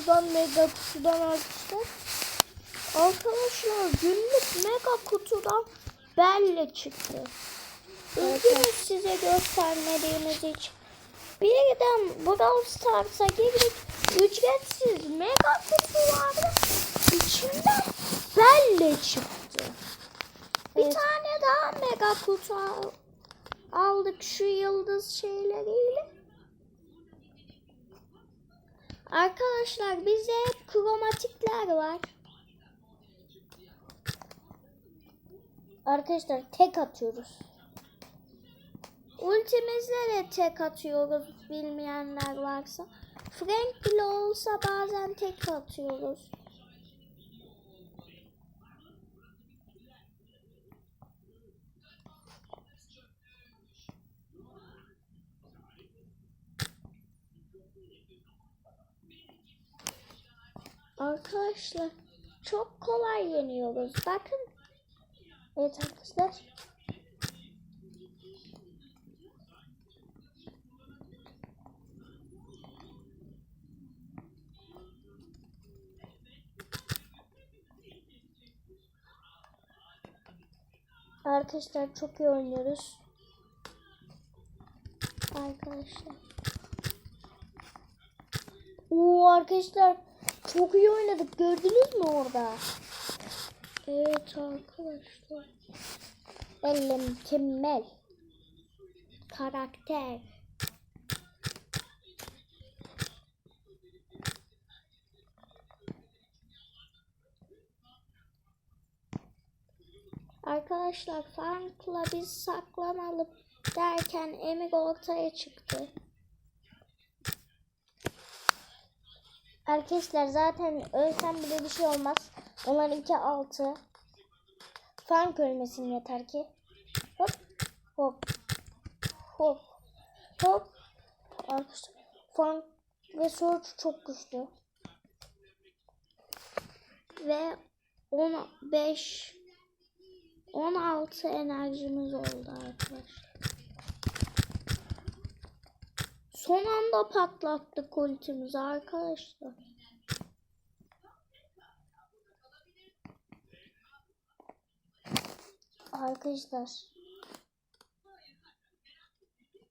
kutudan mega kutudan arkadaşlar. Arkadaşlar günlük mega kutudan belle çıktı. Üzgünüz size göstermediğimiz için. Birden Brawl Stars'a girdik. Ücretsiz mega kutu vardı. İçinden belle çıktı. Bir Evet. tane daha mega kutu al- aldık şu yıldız şeyleriyle. Arkadaşlar bizde hep kromatikler var. Arkadaşlar tek atıyoruz. Ultimizle de tek atıyoruz bilmeyenler varsa. Frank bile olsa bazen tek atıyoruz. Arkadaşlar çok kolay yeniyoruz. Bakın Evet arkadaşlar. Arkadaşlar çok iyi oynuyoruz. arkadaşlar. Oo arkadaşlar çok iyi oynadık. Gördünüz mü orada? Evet arkadaşlar. Elle mükemmel. Karakter. Arkadaşlar Frank'la biz saklanalım derken Emir ortaya çıktı. Arkadaşlar zaten ölsem bile bir şey olmaz. Onlarınki altı. Frank ölmesin yeter ki. Hop hop hop hop. Arkadaşlar Frank ve Surge çok güçlü. Ve 15 16 enerjimiz oldu arkadaşlar. Son anda patlattık ultimizi arkadaşlar. Arkadaşlar.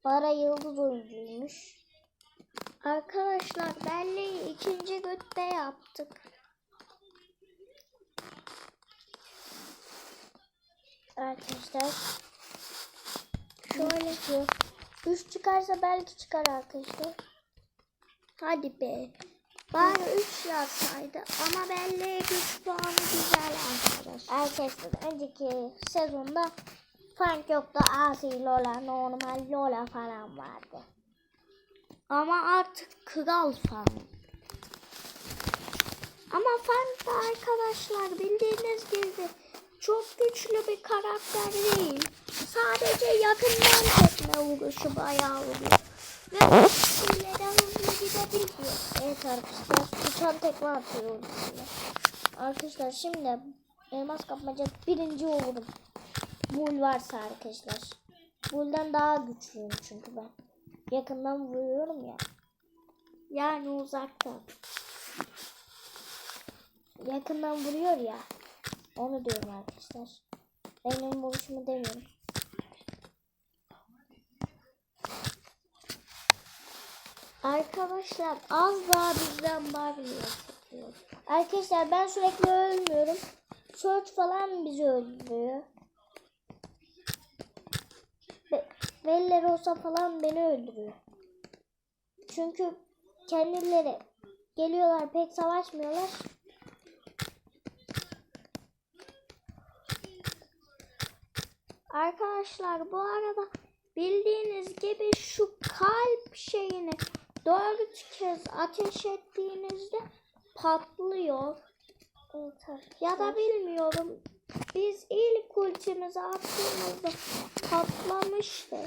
Bara yıldız oyuncuymuş. Arkadaşlar belleği ikinci götte yaptık. Arkadaşlar şöyle ki 3 çıkarsa belki çıkar arkadaşlar. Hadi be. Bari 3 yazsaydı ama belli 3 puanı güzel arkadaşlar. Arkadaşlar önceki sezonda fark yoktu. Asi Lola, normal Lola falan vardı. Ama artık kral fan. Ama fan da arkadaşlar bildiğiniz gibi çok güçlü bir karakter değil. Sadece yakından tekme vuruşu bayağı vuruyor. Ve ultisiyle de hızlı gidebiliyor. Evet arkadaşlar uçan tekme atıyor. Arkadaşlar şimdi elmas kapmaca birinci olurum. Bull varsa arkadaşlar. Bull'dan daha güçlüyüm çünkü ben. Yakından vuruyorum ya. Yani uzaktan. Yakından vuruyor ya. Onu diyorum arkadaşlar. Benim vuruşumu demiyorum. Arkadaşlar az daha bizden bağırıyor. Arkadaşlar ben sürekli ölmüyorum. Search falan bizi öldürüyor. Be Beller olsa falan beni öldürüyor. Çünkü kendileri geliyorlar pek savaşmıyorlar. Arkadaşlar bu arada bildiğiniz gibi şu kalp şeyini dört kez ateş ettiğinizde patlıyor. Ya da bilmiyorum. Biz ilk ultimizi attığımızda patlamıştı.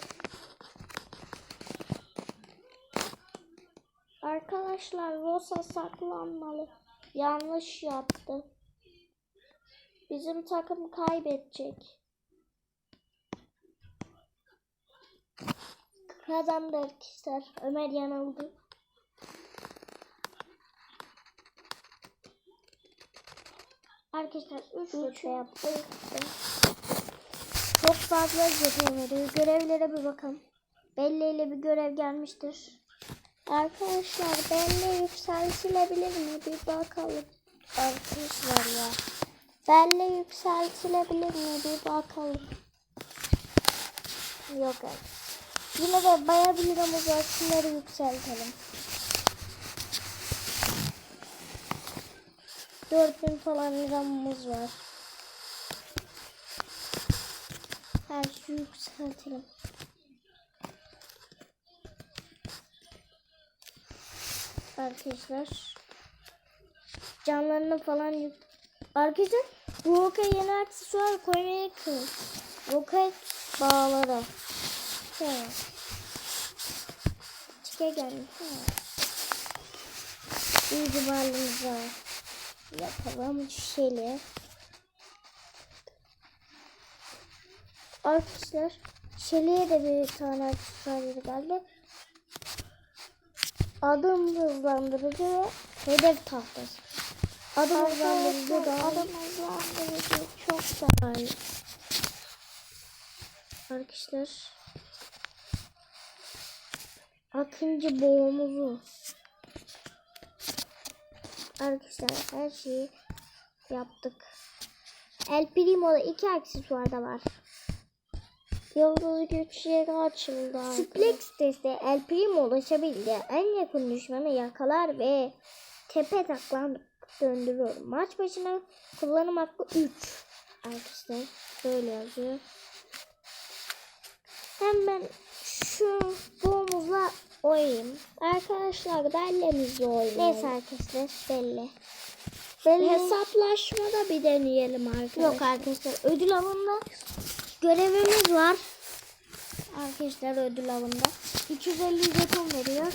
Arkadaşlar Rosa saklanmalı. Yanlış yaptı. Bizim takım kaybedecek. Kazandı arkadaşlar. Ömer yanıldı. Arkadaşlar 3 rütbe yaptık. Çok fazla görev veriyor. Görevlere bir bakalım. Belli ile bir görev gelmiştir. Arkadaşlar benle yükseltilebilir mi? Bir bakalım. Arkadaşlar ya. Benle yükseltilebilir mi? Bir bakalım. Yok evet. Yine de bayağı bir liramız var. Şunları yükseltelim. 4000 falan liramız var. Her şeyi yükseltelim. Arkadaşlar. Canlarını falan yük... Arkadaşlar bu Roka yeni aksesuar koymaya kıl. Roket bağları. He. Çike gelmiş. He. İtibarımıza yapalım şöyle. Arkadaşlar Şeli'ye de bir tane aksesuarları geldi. Adım hızlandırıcı ve hedef tahtası. Adım hızlandırıcı da adım hızlandırıcı çok iyi. Arkadaşlar Akıncı boğumuzu Arkadaşlar her şeyi yaptık. El Primo'da iki aksesuar da var. Yıldız güçleri açıldı. Suplex testi El Primo ulaşabildi. En yakın düşmanı yakalar ve tepe taklan döndürüyor. Maç başına kullanım hakkı 3. Arkadaşlar böyle yazıyor. Hem ben Şu boğumuzla oynayayım. arkadaşlar bellemizle oynayalım. Neyse arkadaşlar belli. Belli. Hesaplaşmada bir deneyelim arkadaşlar. Yok arkadaşlar ödül avında görevimiz var. Arkadaşlar ödül avında 250 jeton veriyor.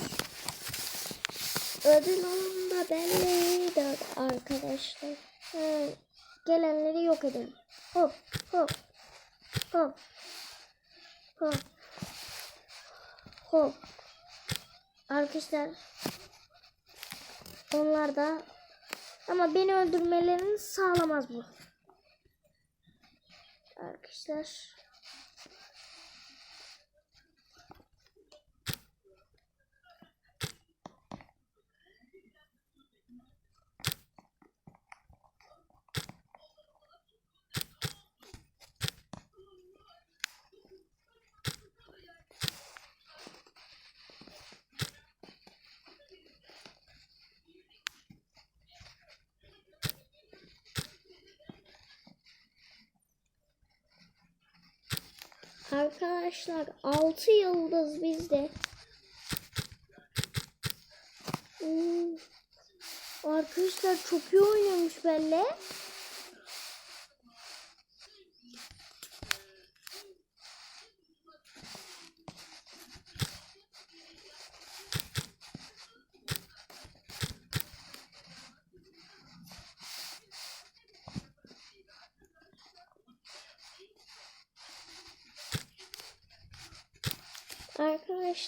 Ödül alında belliydi arkadaşlar. Ee, gelenleri yok edelim. Hop hop hop hop hop. Arkadaşlar onlar da ama beni öldürmelerini sağlamaz bu. Arkadaşlar Arkadaşlar 6 yıldız bizde. Arkadaşlar çok iyi oynamış Belle.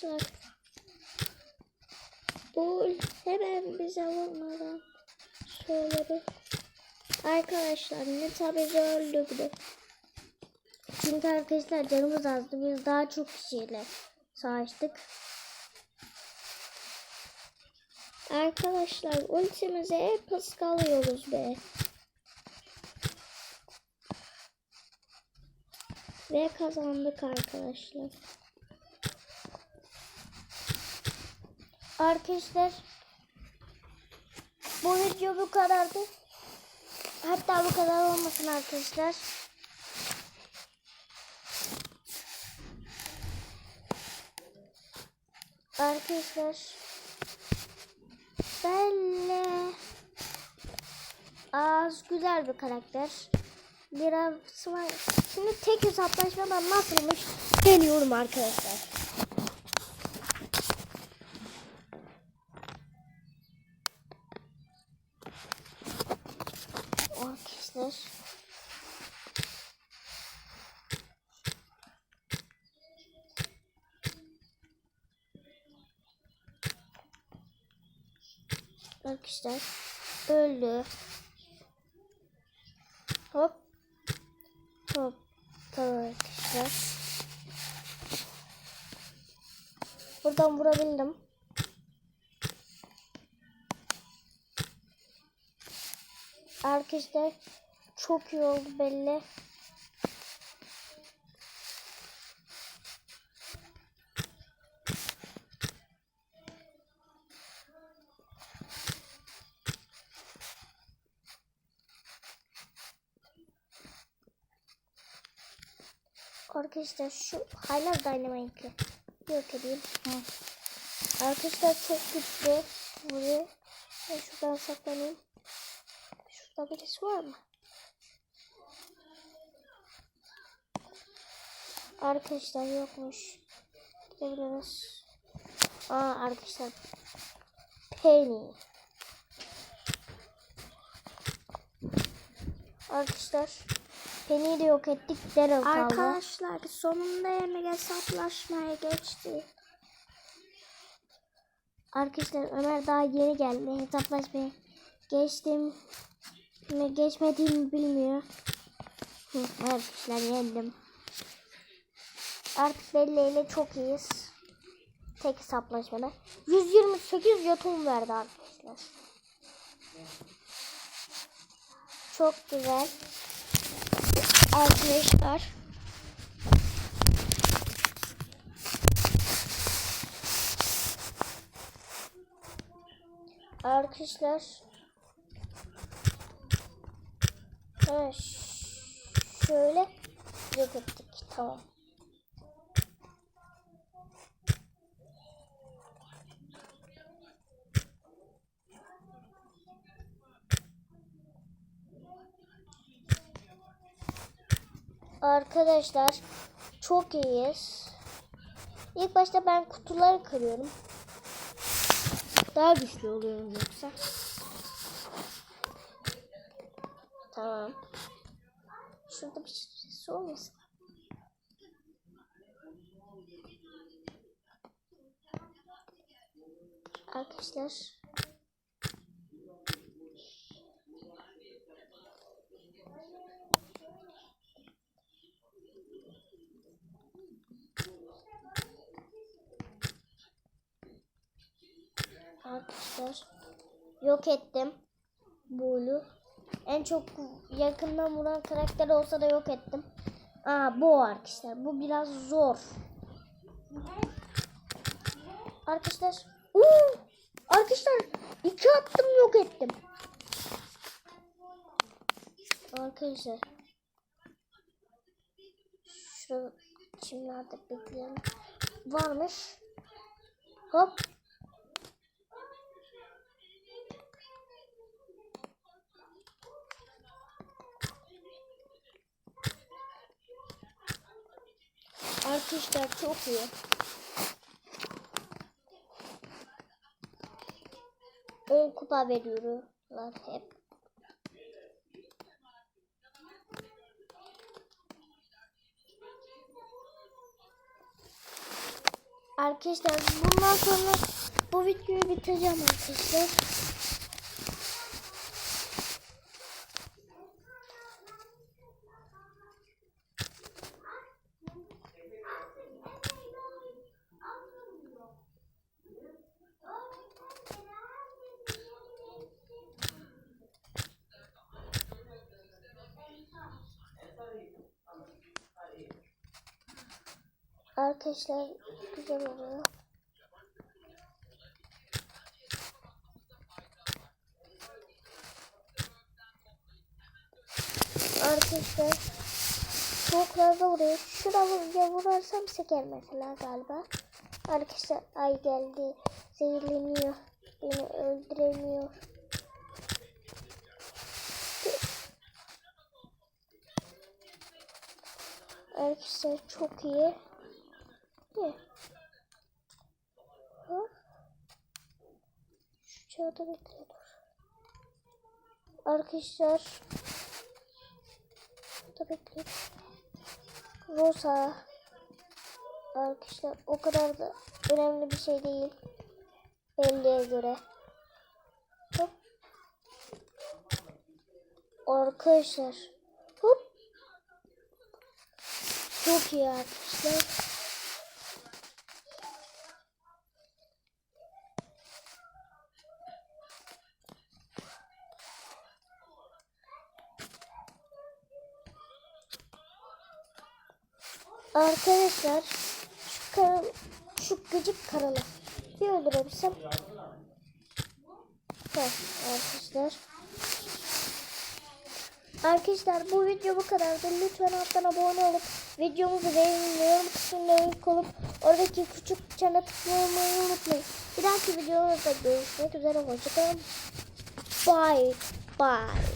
Arkadaşlar bu hemen bize vurmadan şöyle bir Arkadaşlar Nita bizi öldürdü. Çünkü arkadaşlar canımız azdı. Biz daha çok kişiyle savaştık. Arkadaşlar ultimizi hep ıskalıyoruz be. Ve kazandık arkadaşlar. Arkadaşlar bu video bu kadardı. Hatta bu kadar olmasın arkadaşlar. Arkadaşlar Belle az güzel bir karakter. Var. Şimdi tek hesaplaşmadan nasılmış deniyorum. Arkadaşlar. Arkadaşlar öldü. Hop. Hop. Tamam arkadaşlar. Buradan vurabildim. Arkadaşlar çok iyi oldu belli. Arkadaşlar şu hala Dynamite'li. Yok edeyim. Arkadaşlar çok güçlü. Buraya. Ben şuradan saklanayım. Şurada birisi var mı? Arkadaşlar yokmuş. Gidebiliriz. Aa arkadaşlar. Penny. Arkadaşlar. Penny'i de yok ettik. Daryl kaldı. Arkadaşlar sonunda Emir hesaplaşmaya geçti. Arkadaşlar Ömer daha yeni geldi. Hesaplaşmaya geçtim mi geçmediğimi bilmiyor. Arkadaşlar yendim. Artık Belli ile çok iyiyiz. Tek hesaplaşmada. 128 jeton verdi arkadaşlar. Çok güzel. Arkadaşlar. Arkadaşlar. Ş- şöyle yok ettik. Tamam. Arkadaşlar çok iyiyiz. İlk başta ben kutuları kırıyorum. Daha güçlü oluyorum yoksa. Tamam. Şurada bir şey olmasın. Arkadaşlar. Arkadaşlar yok ettim. Buğulu. En çok yakından vuran karakter olsa da yok ettim. Aa bu arkadaşlar. Bu biraz zor. Arkadaşlar. Uuu! Arkadaşlar iki attım yok ettim. Arkadaşlar. Şurada çimlerde bekleyelim. Varmış. Hop. Arkadaşlar çok iyi. On kupa veriyorlar hep. Arkadaşlar bundan sonra bu videoyu bitireceğim arkadaşlar. Arkadaşlar güzel oluyor. Arkadaşlar çok fazla vuruyor. Şuraya vurursam seker mesela galiba. Arkadaşlar ay geldi. Zehirleniyor. Beni öldüremiyor. Arkadaşlar çok iyi. İyi. Hop. Şu çağda bekliyordur. Arkadaşlar. Burada bekliyor. Rosa. Arkadaşlar o kadar da önemli bir şey değil. Belliye göre. Hop. Arkadaşlar Çok iyi arkadaşlar. Arkadaşlar şu kara, şu gıcık karalı bir öldürebilsem. Tamam arkadaşlar. Arkadaşlar bu video bu kadardı. Lütfen alttan abone olup videomuzu beğenin ve yorum kısmına yorum olup oradaki küçük çana tıklamayı unutmayın. Bir dahaki videomuzda görüşmek üzere. Hoşçakalın. Bye bye.